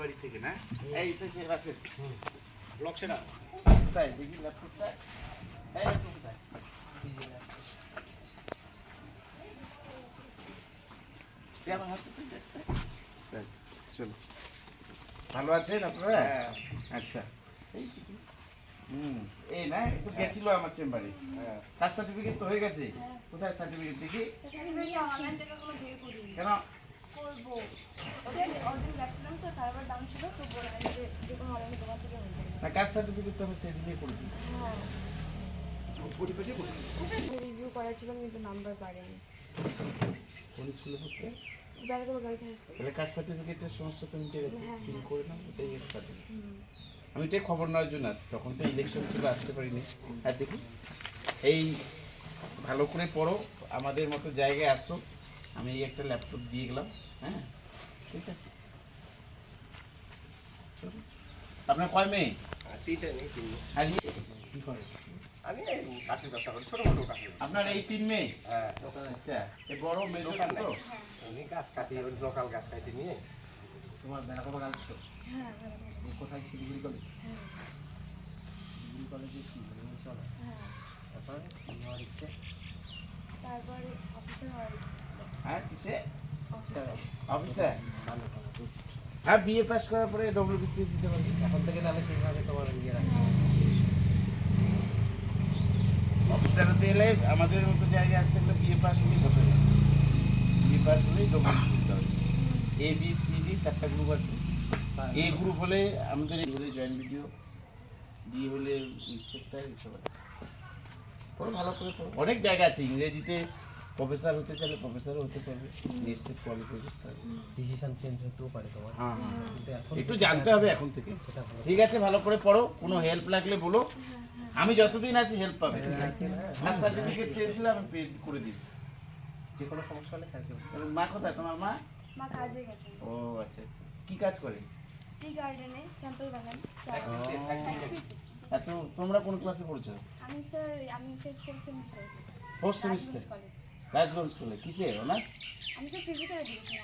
বাড়ি থেকে না? এই ব্লক তাই দেখি ল্যাপটপটা এই ল্যাপটপটা চলো। ভালো আছেন আপনারা? আচ্ছা। এই হুম এই না তো গেছিল আমার চেম্বারে। কাস্ট সার্টিফিকেট তো হয়ে গেছে। কোথায় সার্টিফিকেট দেখি? কেন? করব। ওদের অর্ডার গেছিলাম তো সার্ভার ডাউন ছিল তো বললাম যে যে কোনো অনলাইন দোকান থেকে হয়ে যাবে না কাস্ট সার্টিফিকেট তো আমি সেদিকে করে দিই। হ্যাঁ করা কিন্তু নাম্বার পারেনি কোন স্কুলে পড়তে? বেলাগুলো গার্লস হাই স্কুল। তাহলে কাস্ট সার্টিফিকেটের সমস্যা তো মিটে গেছে ফিল। করে নাও এটাই সার্টিফিকেট আমি এটাই খবর নেওয়ার জন্য আসছি তখন তো ইলেকশন ছিল আসতে পারিনি। আর দেখি এই ভালো করে পড়ো আমাদের মতো জায়গায় আসো। আমি একটা ল্যাপটপ দিয়ে গেলাম হ্যাঁ? ঠিক আছে। আপনার কয় মেয়ে? তিনটে নেই তিন কি করে? আমি কাঠের ব্যবসা করি ছোটো মোটো কাঠের আপনার এই তিন মেয়ে? হ্যাঁ। আচ্ছা এই বড় মেয়ে দোকান তো আমি গাছ কাটি লোকাল গাছ কাটি নিয়ে। তোমার বেনাকোবা গার্লস তো হ্যাঁ কোথায় শিলিগুড়ি কলেজ? হ্যাঁ। শিলিগুড়ি কলেজে কি? মানে চলো। হ্যাঁ। তারপরে? কি হওয়ার ইচ্ছে তারপরে অফিসার হওয়ার ইচ্ছে। হ্যাঁ কিসে? অফিসার। হ্যাঁ বিএ পাস করার পরে ডব্লিউবিসি দিতে পারবি এখন থেকে তাহলে সেইভাবে তোমার ইয়ে রাখবে অফিসার হতে এলে আমাদের মতো জায়গায় আসতে গেলে বিএ পাস হলেই হতে হবে বিএ পাস হলেই ডব্লিউবিসি দিতে হবে। এ বি সি ডি চারটা গ্রুপ আছে। এ গ্রুপ হলে আমাদের হলে জয়েন্ট ভিডিও ডি হলে ইন্সপেক্টর এসব আছে। ভালো করে অনেক জায়গা আছে। ইংরেজিতে প্রফেসর হতে চাইলে প্রফেসরও হতে পারবে। নেট সেট কোয়ালিফাই করতে হবে ডিসিশন চেঞ্জ হতেও পারে তোমার। হ্যাঁ হ্যাঁ। এখন একটু জানতে হবে এখন থেকে। ঠিক আছে ভালো করে পড়ো কোনো হেল্প লাগলে বলো। আমি যতদিন আছি হেল্প পাবে। হ্যাঁ, আর সার্টিফিকেট চেয়েছিলাম আমি পে করে দিচ্ছি যে কোনো সমস্যা হলে স্যারকে মা কোথায়? তোমার মা? মা কাজে গেছেন ও আচ্ছা আচ্ছা। কি কাজ করে? টি গার্ডেনে স্যাম্পল বাগান। এত তোমরা কোন ক্লাসে পড়ছো? আমি স্যার আমি sir fourth semester fourth semester Rajganj স্কুলে কিসে অনার্স? আমি তো ফিজিক্যাল এডুকেশন